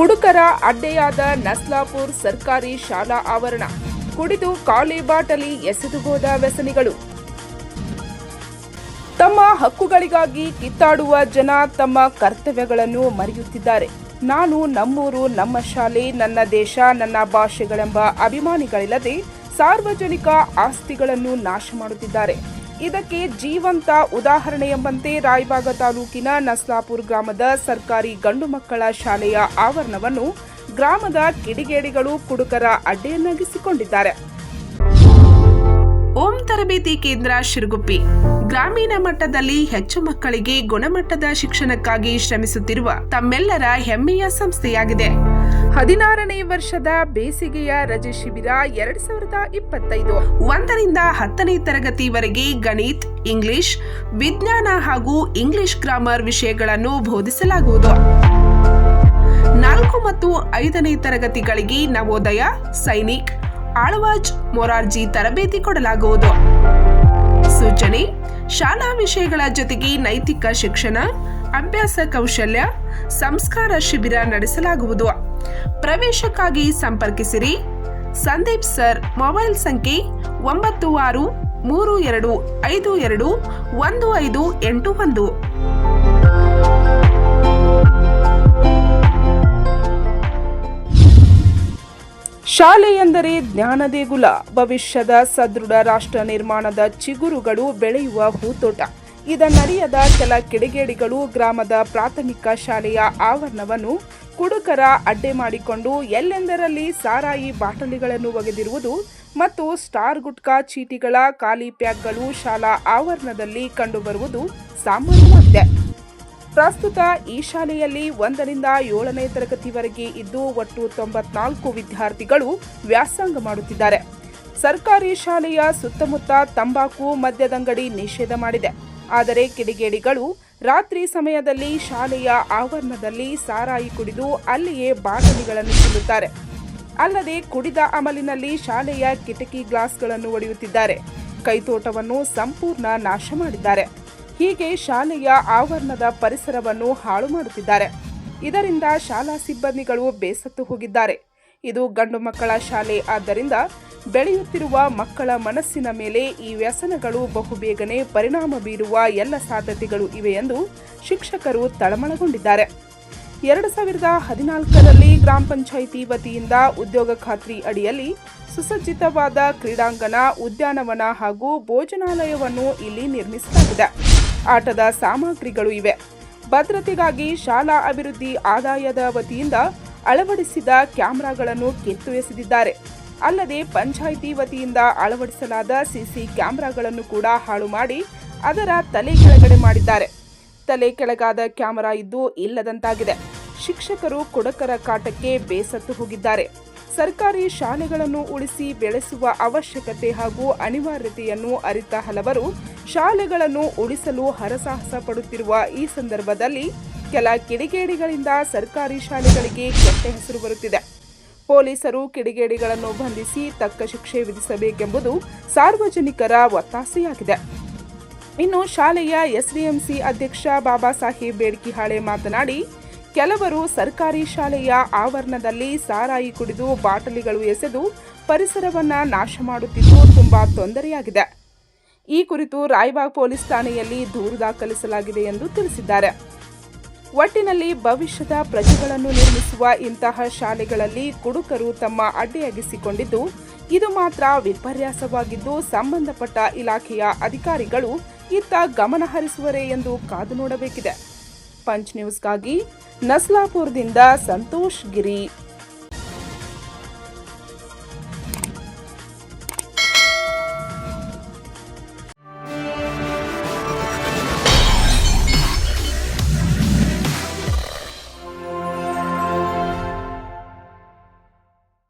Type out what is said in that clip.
ಕುಡುಕರ ಅಡ್ಡೆಯಾದ ನಸ್ಲಾಪುರ್ ಸರ್ಕಾರಿ ಶಾಲಾ ಆವರಣ ಕುಡಿದು ಕಾಲಿ ಬಾಟಲಿ ಎಸೆದುಗೋದ ವ್ಯಸನಿಗಳು. ತಮ್ಮ ಹಕ್ಕುಗಳಿಗಾಗಿ ಕಿತ್ತಾಡುವ ಜನ ತಮ್ಮ ಕರ್ತವ್ಯಗಳನ್ನು ಮರೆಯುತ್ತಿದ್ದಾರೆ. ನಾನು ನಮ್ಮೂರು, ನಮ್ಮ ಶಾಲೆ, ನನ್ನ ದೇಶ, ನನ್ನ ಭಾಷೆಗಳೆಂಬ ಅಭಿಮಾನಿಗಳಿಲ್ಲದೆ ಸಾರ್ವಜನಿಕ ಆಸ್ತಿಗಳನ್ನು ನಾಶ ಮಾಡುತ್ತಿದ್ದಾರೆ. ಇದಕ್ಕೆ ಜೀವಂತ ಉದಾಹರಣೆ ಎಂಬಂತೆ ರಾಯಬಾಗ ತಾಲೂಕಿನ ನಸ್ಲಾಪುರ್ ಗ್ರಾಮದ ಸರ್ಕಾರಿ ಗಂಡು ಮಕ್ಕಳ ಶಾಲೆಯ ಆವರಣವನ್ನು ಗ್ರಾಮದ ಕಿಡಿಗೇಡಿಗಳು ಕುಡುಕರ ಅಡ್ಡೆಯನ್ನಾಗಿಸಿಕೊಂಡಿದ್ದಾರೆ ಓಂ ತರಬೇತಿ ಕೇಂದ್ರ ಶಿರುಗುಪ್ಪಿ. ಗ್ರಾಮೀಣ ಮಟ್ಟದಲ್ಲಿ ಹೆಚ್ಚು ಮಕ್ಕಳಿಗೆ ಗುಣಮಟ್ಟದ ಶಿಕ್ಷಣಕ್ಕಾಗಿ ಶ್ರಮಿಸುತ್ತಿರುವ ತಮ್ಮೆಲ್ಲರ ಹೆಮ್ಮೆಯ ಸಂಸ್ಥೆಯಾಗಿದೆ. ಹದಿನಾರನೇ ವರ್ಷದ ಬೇಸಿಗೆಯ ರಜೆ ಶಿಬಿರ ಎರಡ್ ಸಾವಿರದ ಇಪ್ಪತ್ತೈದು. ಒಂದರಿಂದ ಹತ್ತನೇ ತರಗತಿವರೆಗೆ ಗಣಿತ್, ಇಂಗ್ಲಿಷ್, ವಿಜ್ಞಾನ ಹಾಗೂ ಇಂಗ್ಲಿಷ್ ಗ್ರಾಮರ್ ವಿಷಯಗಳನ್ನು ಬೋಧಿಸಲಾಗುವುದು. ನಾಲ್ಕು ಮತ್ತು ಐದನೇ ತರಗತಿಗಳಿಗೆ ನವೋದಯ, ಸೈನಿಕ್, ಆಳ್ವಾಜ್, ಮೊರಾರ್ಜಿ ತರಬೇತಿ ಕೊಡಲಾಗುವುದು. ಸೂಚನೆ, ಶಾಲಾ ವಿಷಯಗಳ ಜೊತೆಗೆ ನೈತಿಕ ಶಿಕ್ಷಣ, ಅಭ್ಯಾಸ ಕೌಶಲ್ಯ, ಸಂಸ್ಕಾರ ಶಿಬಿರ ನಡೆಸಲಾಗುವುದು. ಪ್ರವೇಶಕ್ಕಾಗಿ ಸಂಪರ್ಕಿಸಿರಿ. ಸಂದೀಪ್ ಸರ್, ಮೊಬೈಲ್ ಸಂಖ್ಯೆ ಒಂಬತ್ತು ಆರು, ಮೂರು ಎರಡು, ಐದು ಎರಡು, ಒಂದು ಐದು ಎಂಟು ಒಂದು. ಶಾಲೆ ಎಂದರೆ ಜ್ಞಾನ ದೇಗುಲ ಭವಿಷ್ಯದ ಸದೃಢ ರಾಷ್ಟ್ರ ನಿರ್ಮಾಣದ ಚಿಗುರುಗಳು ಬೆಳೆಯುವ ಹೂತೋಟ. ಇದನ್ನರಿಯದ ಕೆಲ ಕಿಡಿಗೇಡಿಗಳು ಗ್ರಾಮದ ಪ್ರಾಥಮಿಕ ಶಾಲೆಯ ಆವರಣವನ್ನು ಕುಡುಕರ ಅಡ್ಡೆ ಮಾಡಿಕೊಂಡು ಎಲ್ಲೆಂದರಲ್ಲಿ ಸಾರಾಯಿ ಬಾಟಲಿಗಳನ್ನು ಒಗೆದಿರುವುದು ಮತ್ತು ಸ್ಟಾರ್ ಗುಟ್ಕಾ ಚೀಟಿಗಳ ಖಾಲಿ ಪ್ಯಾಕ್ಗಳು ಶಾಲಾ ಆವರಣದಲ್ಲಿ ಕಂಡುಬರುವುದು ಸಾಮಾನ್ಯವಾಗಿದೆ. ಪ್ರಸ್ತುತ ಈ ಶಾಲೆಯಲ್ಲಿ ಒಂದರಿಂದ ಏಳನೇ ತರಗತಿವರೆಗೆ ಇದ್ದು ಒಟ್ಟು ತೊಂಬತ್ನಾಲ್ಕು ವಿದ್ಯಾರ್ಥಿಗಳು ವ್ಯಾಸಂಗ ಮಾಡುತ್ತಿದ್ದಾರೆ. ಸರ್ಕಾರಿ ಶಾಲೆಯ ಸುತ್ತಮುತ್ತ ತಂಬಾಕು, ಮದ್ಯದಂಗಡಿ ನಿಷೇಧ ಮಾಡಿದೆ. ಆದರೆ ಕಿಡಿಗೇಡಿಗಳು ರಾತ್ರಿ ಸಮಯದಲ್ಲಿ ಶಾಲೆಯ ಆವರಣದಲ್ಲಿ ಸಾರಾಯಿ ಕುಡಿದು ಅಲ್ಲಿಯೇ ಬಾಟಲಿಗಳನ್ನು ಚೆಲ್ಲುತ್ತಾರೆ ಅಲ್ಲದೆ ಕುಡಿದ ಅಮಲಿನಲ್ಲಿ ಶಾಲೆಯ ಕಿಟಕಿ ಗ್ಲಾಸ್ಗಳನ್ನು ಒಡೆಯುತ್ತಿದ್ದಾರೆ. ಕೈತೋಟವನ್ನು ಸಂಪೂರ್ಣ ನಾಶ ಮಾಡಿದ್ದಾರೆ. ಹೀಗೆ ಶಾಲೆಯ ಆವರಣದ ಪರಿಸರವನ್ನು ಹಾಳು ಮಾಡುತ್ತಿದ್ದಾರೆ. ಇದರಿಂದ ಶಾಲಾ ಸಿಬ್ಬಂದಿಗಳು ಬೇಸತ್ತು ಹೋಗಿದ್ದಾರೆ. ಇದು ಗಂಡು ಮಕ್ಕಳ ಶಾಲೆ. ಆದ್ದರಿಂದ ಬೆಳೆಯುತ್ತಿರುವ ಮಕ್ಕಳ ಮನಸ್ಸಿನ ಮೇಲೆ ಈ ವ್ಯಸನಗಳು ಬಹುಬೇಗನೆ ಪರಿಣಾಮ ಬೀರುವ ಎಲ್ಲ ಸಾಧ್ಯತೆಗಳು ಇವೆ ಎಂದು ಶಿಕ್ಷಕರು ತಳಮಳಗೊಂಡಿದ್ದಾರೆ. ಎರಡು ಸಾವಿರದ ಹದಿನಾಲ್ಕರಲ್ಲಿ ಗ್ರಾಮ ಪಂಚಾಯಿತಿ ವತಿಯಿಂದ ಉದ್ಯೋಗ ಖಾತ್ರಿ ಅಡಿಯಲ್ಲಿ ಸುಸಜ್ಜಿತವಾದ ಕ್ರೀಡಾಂಗಣ, ಉದ್ಯಾನವನ ಹಾಗೂ ಭೋಜನಾಲಯವನ್ನು ಇಲ್ಲಿ ನಿರ್ಮಿಸಲಾಗಿದೆ. ಆಟದ ಸಾಮಗ್ರಿಗಳು ಇವೆ. ಭದ್ರತೆಗಾಗಿ ಶಾಲಾ ಅಭಿವೃದ್ಧಿ ಆದಾಯದ ವತಿಯಿಂದ ಅಳವಡಿಸಿದ ಕ್ಯಾಮೆರಾಗಳನ್ನು ಕಿತ್ತು ಎಸೆದಿದ್ದಾರೆ ಅಲ್ಲದೆ ಪಂಚಾಯಿತಿ ವತಿಯಿಂದ ಅಳವಡಿಸಲಾದ ಸಿಸಿ ಕ್ಯಾಮೆರಾಗಳನ್ನು ಕೂಡ ಹಾಳು ಮಾಡಿ ಅದರ ತಲೆ ಕೆಳಗಡೆ ಮಾಡಿದ್ದಾರೆ. ತಲೆ ಕೆಳಗಾದ ಕ್ಯಾಮೆರಾ ಇದ್ದು ಇಲ್ಲದಂತಾಗಿದೆ. ಶಿಕ್ಷಕರು ಕೊಡಕರ ಕಾಟಕ್ಕೆ ಬೇಸತ್ತು ಹೋಗಿದ್ದಾರೆ. ಸರ್ಕಾರಿ ಶಾಲೆಗಳನ್ನು ಉಳಿಸಿ ಬೆಳೆಸುವ ಅವಶ್ಯಕತೆ ಹಾಗೂ ಅನಿವಾರ್ಯತೆಯನ್ನು ಅರಿತ ಹಲವರು ಶಾಲೆಗಳನ್ನು ಉಳಿಸಲು ಹರಸಾಹಸ ಪಡುತ್ತಿರುವ ಈ ಸಂದರ್ಭದಲ್ಲಿ ಕೆಲ ಕಿಡಿಗೇಡಿಗಳಿಂದ ಸರ್ಕಾರಿ ಶಾಲೆಗಳಿಗೆ ಕೆಟ್ಟ ಹೆಸರು ಬರುತ್ತಿದೆ. ಪೊಲೀಸರು ಕಿಡಿಗೇಡಿಗಳನ್ನು ಬಂಧಿಸಿ ತಕ್ಕ ಶಿಕ್ಷೆ ವಿಧಿಸಬೇಕೆಂಬುದು ಸಾರ್ವಜನಿಕರ ಒತ್ತಾಸೆಯಾಗಿದೆ. ಇನ್ನು ಶಾಲೆಯ ಎಸ್ಡಿಎಂಸಿ ಅಧ್ಯಕ್ಷ ಬಾಬಾ ಸಾಹೇಬ್ ಬೇಡ್ಕಿಹಾಳೆ ಮಾತನಾಡಿ, ಕೆಲವರು ಸರ್ಕಾರಿ ಶಾಲೆಯ ಆವರಣದಲ್ಲಿ ಸಾರಾಯಿ ಕುಡಿದು ಬಾಟಲಿಗಳು ಎಸೆದು ಪರಿಸರವನ್ನು ನಾಶ ಮಾಡುತ್ತಿದ್ದು ತುಂಬಾ ತೊಂದರೆಯಾಗಿದೆ. ಈ ಕುರಿತು ರಾಯಬಾಗ್ ಪೊಲೀಸ್ ಠಾಣೆಯಲ್ಲಿ ದೂರು ದಾಖಲಿಸಲಾಗಿದೆ ಎಂದು ತಿಳಿಸಿದ್ದಾರೆ. ಒಟ್ಟಿನಲ್ಲಿ ಭವಿಷ್ಯದ ಪ್ರಜೆಗಳನ್ನು ನಿರ್ಮಿಸುವ ಇಂತಹ ಶಾಲೆಗಳಲ್ಲಿ ಕುಡುಕರು ತಮ್ಮ ಅಡ್ಡೆಯಾಗಿಸಿಕೊಂಡಿದ್ದು, ಇದು ಮಾತ್ರ ವಿಪರ್ಯಾಸವಾಗಿದ್ದು ಸಂಬಂಧಪಟ್ಟ ಇಲಾಖೆಯ ಅಧಿಕಾರಿಗಳು ಇತ್ತ ಗಮನ ಹರಿಸುವರೇ ಎಂದು ಕಾದು ನೋಡಬೇಕಿದೆ. ಪಂಚ್ ನ್ಯೂಸ್ಗಾಗಿ ನಸ್ಲಾಪುರದಿಂದ ಸಂತೋಷ್ ಗಿರಿ.